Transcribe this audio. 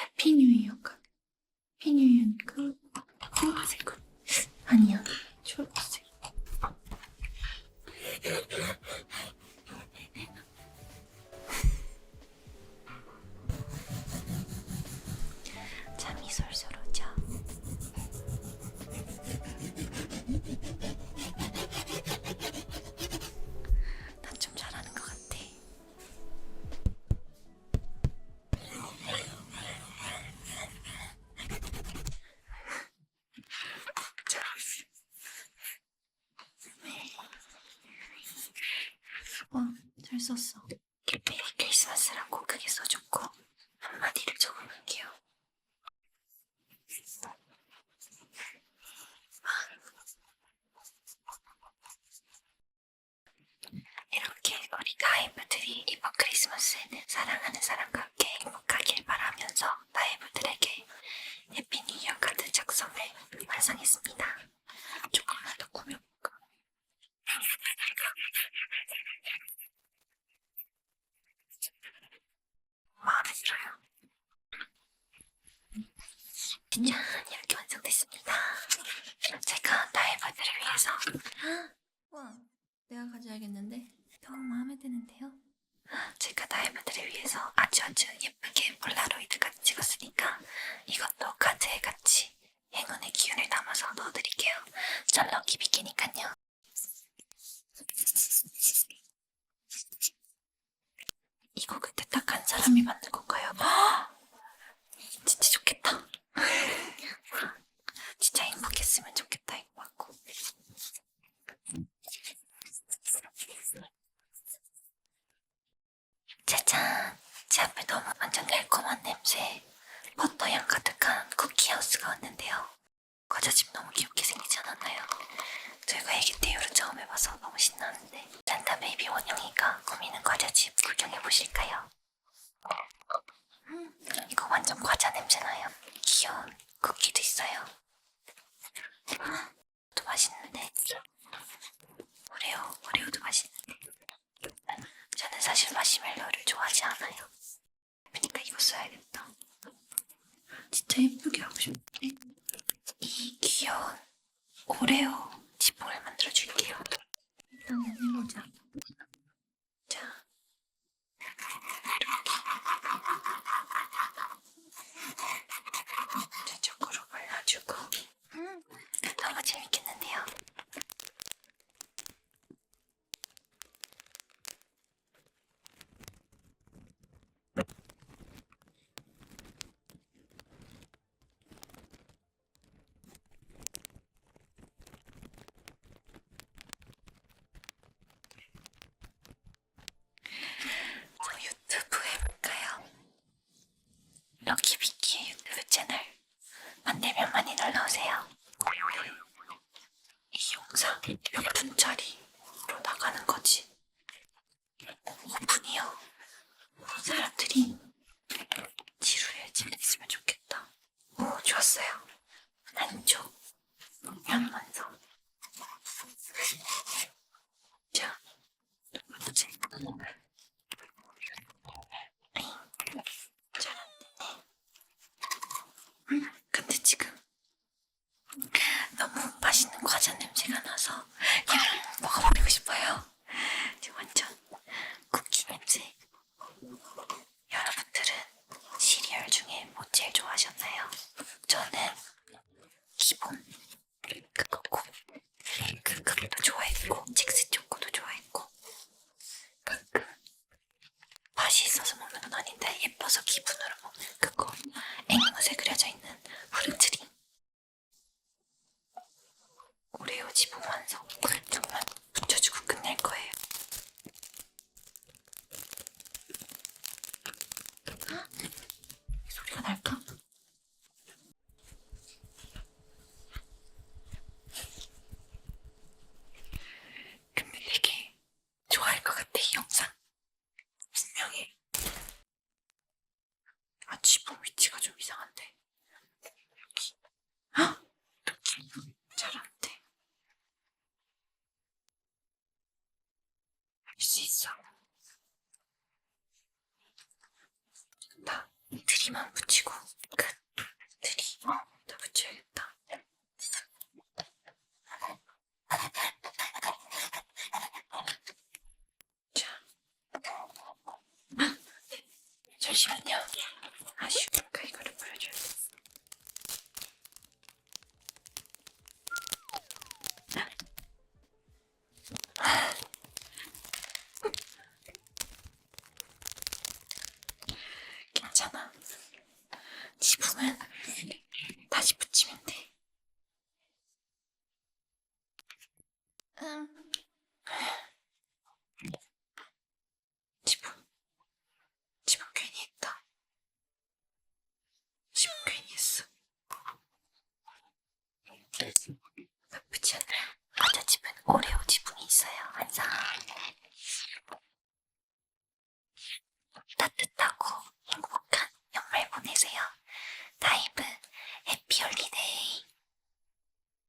해피 뉴 이어가. 해피 뉴 이어 잘 썼어. 메리 크리스마스라고 크게 써줬고 한마디를 적어볼게요. 이렇게 우리 가이브들이 이번 크리스마스에는 사랑하는 사람과 함께 행복하길 바라면서 나이브들에게 해피 뉴 이어 카드 작성을 완성했습니다. 조금만 더 꾸며볼까? 마음에 들어요. 짠! 이렇게 완성됐습니다. 제가 나이브들을 위해서 와, 내가 가져야겠는데? 너무 마음에 드는데요? 제가 다이아몬드를 위해서 아주 아주 예쁘게 폴라로이드까지 찍었으니까 이것도 카드에 같이 행운의 기운을 담아서 넣어드릴게요. 쩔렁기 비키니까요. 이거 그때 딱 한 사람이 만든 건가요? 진짜 좋겠다. 진짜 행복했으면 좋겠다 이거 맞고. 짜잔! 제 앞에 너무 완전 달콤한 냄새, 버터향 가득한 쿠키하우스가 왔는데요. 과자집 너무 귀엽게 생기지 않았나요? 저희가 애기 때 이후로 처음 해봐서 너무 신나는데 산타 베이비 원영이가 꾸미는 과자집 구경해 보실까요? 음, 이거 완전 과자 냄새나요. 귀여운 쿠키도 있어요. 아, 또 맛있는데. 오레오, 오레오도 맛있는데. 저는 사실 마시멜로를 좋아하지 않아요. 그러니까 이거 써야겠다. 진짜 예쁘게 하고 싶네. 이 귀여운 오레오 지붕을 만들어 줄게요. 일단 해보자. 자, 이렇게 저쪽으로 발라주고. 음, 너무 재밌겠는데요. 저 유튜브 해볼까요? 럭키비키의 유튜브 채널 만들면 많이 놀러오세요. 이 영상 몇 분짜리로 나가는 거지? 5분이요. 사람들이 지루해 지냈으면 좋겠다. 오, 좋았어요. 한쪽 양만성. 자, 두 번째. 잘안되네. 음, 근데 지금 너무 맛있는 과자 냄새가 나서 그냥 먹어버리고 싶어요. 지금 완전 쿠키 냄새. 여러분들은 시리얼 중에 뭐 제일 좋아하셨나요? 저는 기본 그거고 그 그것도 좋아했고 칙스 초코도 좋아했고 가끔 맛이 있어서 먹는 건 아닌데 예뻐서 기분으로 먹는 그거 앵무새 그려져 있는 후르트리 오레오 지붕 완성 정말 붙여주고 끝낼 거예요 헉, 소리가 날까? 근데 되게 좋아할 것 같아 이 영상 분명히 아 지붕 위치가 좀 이상한데 여기 헉! 느낌 잘안 돼 할 수 있어 나 여기만 붙이고 끝. 들이 어, 다 붙여야겠다. 자, 아, 잠시만요. 아쉬우니까 이거를 보여줘야겠어. 괜찮아. 지붕은 다시 붙이면 돼. 응. 지붕. 지붕 괜히 했다. 지붕 괜히 했어. 나쁘지 않아요. 맞아, 집은 오레오 지붕이 있어요, 항상.